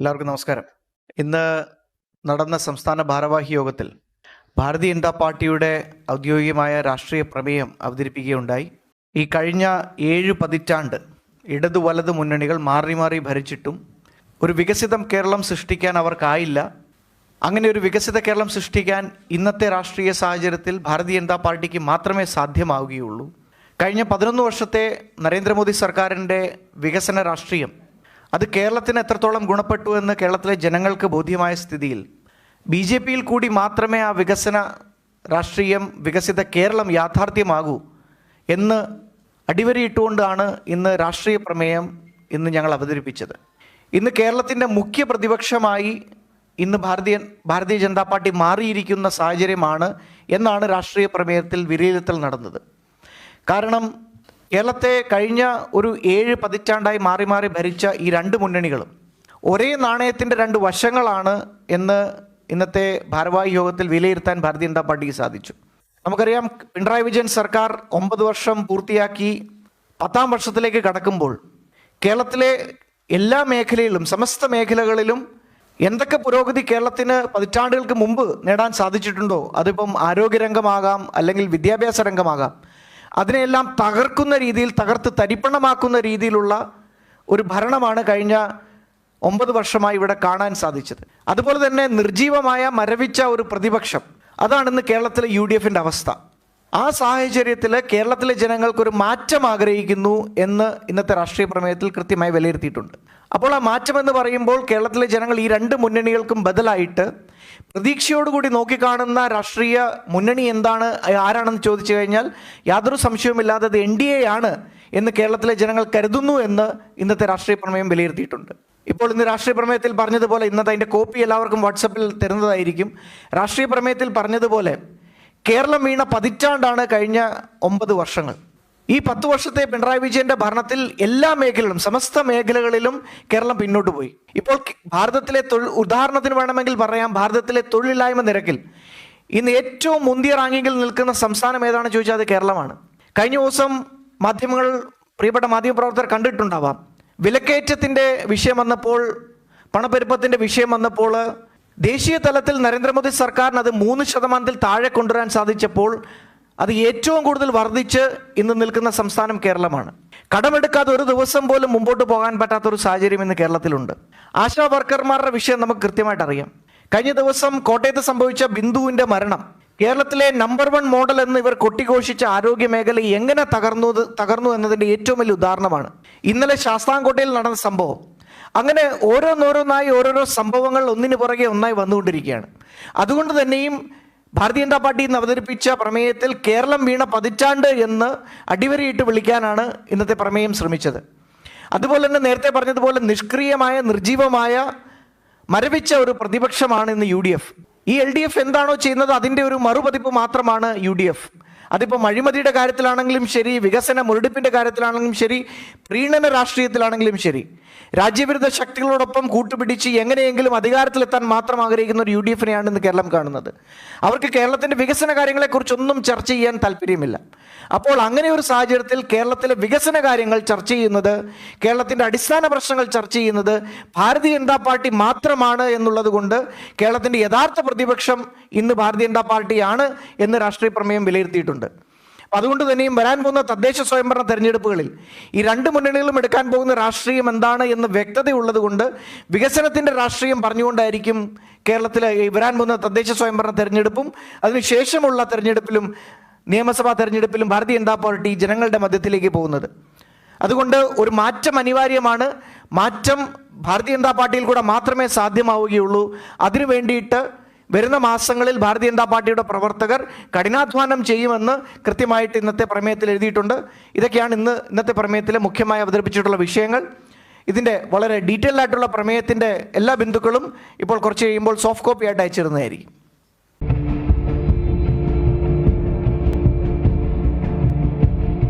എല്ലാവർക്കും നമസ്കാരം. ഇന്ന് നടന്ന സംസ്ഥാന ഭാരവാഹി യോഗത്തിൽ ഭാരതീയ ജനതാ പാർട്ടിയുടെ ഔദ്യോഗികമായ രാഷ്ട്രീയ പ്രമേയം അവതരിപ്പിക്കുകയുണ്ടായി. ഈ കഴിഞ്ഞ ഏഴ് പതിറ്റാണ്ട് ഇടതു വലത് മുന്നണികൾ മാറി മാറി ഭരിച്ചിട്ടും ഒരു വികസിതം കേരളം സൃഷ്ടിക്കാൻ അവർക്കായില്ല. അങ്ങനെ ഒരു വികസിത കേരളം സൃഷ്ടിക്കാൻ ഇന്നത്തെ രാഷ്ട്രീയ സാഹചര്യത്തിൽ ഭാരതീയ ജനതാ പാർട്ടിക്ക് മാത്രമേ സാധ്യമാവുകയുള്ളൂ. കഴിഞ്ഞ പതിനൊന്ന് വർഷത്തെ നരേന്ദ്രമോദി സർക്കാരിന്റെ വികസന രാഷ്ട്രീയം അത് കേരളത്തിന് എത്രത്തോളം ഗുണപ്പെട്ടു എന്ന് കേരളത്തിലെ ജനങ്ങൾക്ക് ബോധ്യമായ സ്ഥിതിയിൽ ബി ജെ പിയിൽ കൂടി മാത്രമേ ആ വികസന രാഷ്ട്രീയം വികസിത കേരളം യാഥാർത്ഥ്യമാകൂ എന്ന് അടിവരയിട്ടുകൊണ്ടാണ് ഇന്ന് രാഷ്ട്രീയ പ്രമേയം ഇന്ന് ഞങ്ങൾ അവതരിപ്പിച്ചത്. ഇന്ന് കേരളത്തിന്റെ മുഖ്യ പ്രതിപക്ഷമായി ഇന്ന് ഭാരതീയ ഭാരതീയ ജനതാ പാർട്ടി മാറിയിരിക്കുന്ന സാഹചര്യമാണ് എന്നാണ് രാഷ്ട്രീയ പ്രമേയത്തിൽ വിലയിരുത്തൽ നടന്നത്. കാരണം കേരളത്തെ കഴിഞ്ഞ ഒരു ഏഴ് പതിറ്റാണ്ടായി മാറി മാറി ഭരിച്ച ഈ രണ്ട് മുന്നണികളും ഒരേ നാണയത്തിന്റെ രണ്ട് വശങ്ങളാണ് എന്ന് ഇന്നത്തെ ഭാരവാഹി യോഗത്തിൽ വിലയിരുത്താൻ ഭാരതീയ ജനതാ പാർട്ടിക്ക് സാധിച്ചു. നമുക്കറിയാം പിണറായി വിജയൻ സർക്കാർ ഒമ്പത് വർഷം പൂർത്തിയാക്കി പത്താം വർഷത്തിലേക്ക് കടക്കുമ്പോൾ കേരളത്തിലെ എല്ലാ മേഖലയിലും സമസ്ത മേഖലകളിലും എന്തൊക്കെ പുരോഗതി കേരളത്തിന് പതിറ്റാണ്ടുകൾക്ക് മുമ്പ് നേടാൻ സാധിച്ചിട്ടുണ്ടോ? അതിപ്പം ആരോഗ്യരംഗമാകാം അല്ലെങ്കിൽ വിദ്യാഭ്യാസ രംഗമാകാം. അതിനെയെല്ലാം തകർക്കുന്ന രീതിയിൽ തകർത്ത് തരിപ്പണമാക്കുന്ന രീതിയിലുള്ള ഒരു ഭരണമാണ് കഴിഞ്ഞ ഒമ്പത് വർഷമായി ഇവിടെ കാണാൻ സാധിച്ചത്. അതുപോലെ തന്നെ നിർജീവമായ മരവിച്ച ഒരു പ്രതിപക്ഷം. അതാണ് ഇന്ന് കേരളത്തിലെ യു ഡി എഫിന്റെ അവസ്ഥ. ആ സാഹചര്യത്തിൽ കേരളത്തിലെ ജനങ്ങൾക്കൊരു മാറ്റം ആഗ്രഹിക്കുന്നു എന്ന് ഇന്നത്തെ രാഷ്ട്രീയ പ്രമേയത്തിൽ കൃത്യമായി വിലയിരുത്തിയിട്ടുണ്ട്. അപ്പോൾ ആ മാറ്റമെന്ന് പറയുമ്പോൾ കേരളത്തിലെ ജനങ്ങൾ ഈ രണ്ട് മുന്നണികൾക്കും ബദലായിട്ട് പ്രതീക്ഷയോടുകൂടി നോക്കിക്കാണുന്ന രാഷ്ട്രീയ മുന്നണി എന്താണ് ആരാണെന്ന് ചോദിച്ചു കഴിഞ്ഞാൽ യാതൊരു സംശയവുമില്ലാതെ അത് എൻ ഡി എ ആണ് എന്ന് കേരളത്തിലെ ജനങ്ങൾ കരുതുന്നു എന്ന് ഇന്നത്തെ രാഷ്ട്രീയ പ്രമേയം വിലയിരുത്തിയിട്ടുണ്ട്. ഇപ്പോൾ ഇന്ന് രാഷ്ട്രീയ പ്രമേയത്തിൽ പറഞ്ഞതുപോലെ ഇന്നത്തെ അതിന്റെ കോപ്പി എല്ലാവർക്കും വാട്സപ്പിൽ തരുന്നതായിരിക്കും. രാഷ്ട്രീയ പ്രമേയത്തിൽ പറഞ്ഞതുപോലെ കേരളം വീണ പതിറ്റാണ്ടാണ് കഴിഞ്ഞ ഒമ്പത് വർഷങ്ങൾ. ഈ പത്ത് വർഷത്തെ പിണറായി വിജയന്റെ ഭരണത്തിൽ എല്ലാ മേഖലകളിലും സമസ്ത മേഖലകളിലും കേരളം പിന്നോട്ട് പോയി. ഇപ്പോൾ ഭാരതത്തിലെ തൊഴിൽ ഉദാഹരണത്തിന് വേണമെങ്കിൽ പറയാം ഭാരതത്തിലെ തൊഴിലില്ലായ്മ നിരക്കിൽ ഇന്ന് ഏറ്റവും മുന്തിയ റാങ്കിങ്ങിൽ നിൽക്കുന്ന സംസ്ഥാനം ഏതാണെന്ന് ചോദിച്ചാൽ അത് കേരളമാണ്. കഴിഞ്ഞ ദിവസം മാധ്യമങ്ങൾ പ്രിയപ്പെട്ട മാധ്യമപ്രവർത്തകർ കണ്ടിട്ടുണ്ടാവാം. വിലക്കയറ്റത്തിന്റെ വിഷയം വന്നപ്പോൾ പണപ്പെരുപ്പത്തിന്റെ വിഷയം വന്നപ്പോൾ ദേശീയ തലത്തിൽ നരേന്ദ്രമോദി സർക്കാരിന് അത് മൂന്ന് ശതമാനത്തിൽ താഴെ കൊണ്ടുവരാൻ സാധിച്ചപ്പോൾ അത് ഏറ്റവും കൂടുതൽ വർദ്ധിച്ച് ഇന്ന് നിൽക്കുന്ന സംസ്ഥാനം കേരളമാണ്. കടമെടുക്കാതെ ഒരു ദിവസം പോലും മുമ്പോട്ട് പോകാൻ പറ്റാത്ത ഒരു സാഹചര്യം ഇന്ന് കേരളത്തിലുണ്ട്. ആശാ വർക്കർമാരുടെ വിഷയം നമുക്ക് കൃത്യമായിട്ട് അറിയാം. കഴിഞ്ഞ ദിവസം കോട്ടയത്ത് സംഭവിച്ച ബിന്ദുവിന്റെ മരണം. കേരളത്തിലെ നമ്പർ വൺ മോഡൽ എന്ന് ഇവർ കൊട്ടിഘോഷിച്ച ആരോഗ്യ മേഖല എങ്ങനെ തകർന്നു തകർന്നു എന്നതിന്റെ ഏറ്റവും വലിയ ഉദാഹരണമാണ്. ഇന്നലെ ശാസ്താംകോട്ടയിൽ നടന്ന സംഭവം. അങ്ങനെ ഓരോന്നോരോന്നായി ഓരോരോ സംഭവങ്ങൾ ഒന്നിനു പുറകെ ഒന്നായി വന്നുകൊണ്ടിരിക്കുകയാണ്. അതുകൊണ്ട് തന്നെയും ഭാരതീയ ജനതാ പാർട്ടി ഇന്ന് അവതരിപ്പിച്ച പ്രമേയത്തിൽ കേരളം വീണ പതിറ്റാണ്ട് എന്ന് അടിവരയിട്ട് വിളിക്കാനാണ് ഇന്നത്തെ പ്രമേയം ശ്രമിച്ചത്. അതുപോലെ തന്നെ നേരത്തെ പറഞ്ഞതുപോലെ നിഷ്ക്രിയമായ നിർജീവമായ മരവിച്ച ഒരു പ്രതിപക്ഷമാണ് ഇന്ന് യു ഡി എഫ്. ഈ എൽ ഡി എഫ് എന്താണോ ചെയ്യുന്നത് അതിന്റെ ഒരു മറുപതിപ്പ് മാത്രമാണ് യു ഡി എഫ്. അതിപ്പോൾ അഴിമതിയുടെ കാര്യത്തിലാണെങ്കിലും ശരി വികസന മുരടിപ്പിന്റെ കാര്യത്തിലാണെങ്കിലും ശരി പ്രീണന രാഷ്ട്രീയത്തിലാണെങ്കിലും ശരി. രാജ്യവിരുദ്ധ ശക്തികളോടൊപ്പം കൂട്ടുപിടിച്ച് എങ്ങനെയെങ്കിലും അധികാരത്തിലെത്താൻ മാത്രം ആഗ്രഹിക്കുന്ന ഒരു യു ഡി എഫിനെയാണ് ഇന്ന് കേരളം കാണുന്നത്. അവർക്ക് കേരളത്തിന്റെ വികസന കാര്യങ്ങളെക്കുറിച്ചൊന്നും ചർച്ച ചെയ്യാൻ താല്പര്യമില്ല. അപ്പോൾ അങ്ങനെ ഒരു സാഹചര്യത്തിൽ കേരളത്തിലെ വികസന കാര്യങ്ങൾ ചർച്ച ചെയ്യുന്നത് കേരളത്തിന്റെ അടിസ്ഥാന പ്രശ്നങ്ങൾ ചർച്ച ചെയ്യുന്നത് ഭാരതീയ ജനതാ പാർട്ടി മാത്രമാണ് എന്നുള്ളത് കൊണ്ട് കേരളത്തിന്റെ യഥാർത്ഥ പ്രതിപക്ഷം ഇന്ന് ഭാരതീയ ജനതാ പാർട്ടിയാണ് എന്ന് രാഷ്ട്രീയ പ്രമേയം വിലയിരുത്തിയിട്ടുണ്ട്. അപ്പൊ അതുകൊണ്ട് തന്നെയും വരാൻ പോകുന്ന തദ്ദേശ സ്വയംഭരണ തെരഞ്ഞെടുപ്പുകളിൽ ഈ രണ്ട് മുന്നണികളും എടുക്കാൻ പോകുന്ന രാഷ്ട്രീയം എന്താണ് എന്ന് വ്യക്തതയുള്ളത് കൊണ്ട് വികസനത്തിന്റെ രാഷ്ട്രീയം പറഞ്ഞുകൊണ്ടായിരിക്കും കേരളത്തിലെ ഈ വരാൻ പോകുന്ന തദ്ദേശ സ്വയംഭരണ തെരഞ്ഞെടുപ്പും അതിനുശേഷമുള്ള തെരഞ്ഞെടുപ്പിലും നിയമസഭാ തെരഞ്ഞെടുപ്പിലും ഭാരതീയ ജനതാ പാർട്ടി ജനങ്ങളുടെ മധ്യത്തിലേക്ക് പോകുന്നത്. അതുകൊണ്ട് ഒരു മാറ്റം അനിവാര്യമാണ്. മാറ്റം ഭാരതീയ ജനതാ പാർട്ടിയിൽ കൂടെ മാത്രമേ സാധ്യമാവുകയുള്ളൂ. അതിനു വേണ്ടിയിട്ട് വരുന്ന മാസങ്ങളിൽ ഭാരതീയ ജനതാ പാർട്ടിയുടെ പ്രവർത്തകർ കഠിനാധ്വാനം ചെയ്യുമെന്ന് കൃത്യമായിട്ട് ഇന്നത്തെ പ്രമേയത്തിൽ എഴുതിയിട്ടുണ്ട്. ഇതൊക്കെയാണ് ഇന്ന് ഇന്നത്തെ പ്രമേയത്തിൽ മുഖ്യമായി അവതരിപ്പിച്ചിട്ടുള്ള വിഷയങ്ങൾ. ഇതിന്റെ വളരെ ഡീറ്റെയിൽ ആയിട്ടുള്ള പ്രമേയത്തിന്റെ എല്ലാ ബിന്ദുക്കളും ഇപ്പോൾ കുറച്ച് കഴിയുമ്പോൾ സോഫ്റ്റ് കോപ്പി ആയിട്ട് അയച്ചിരുന്നതായിരിക്കും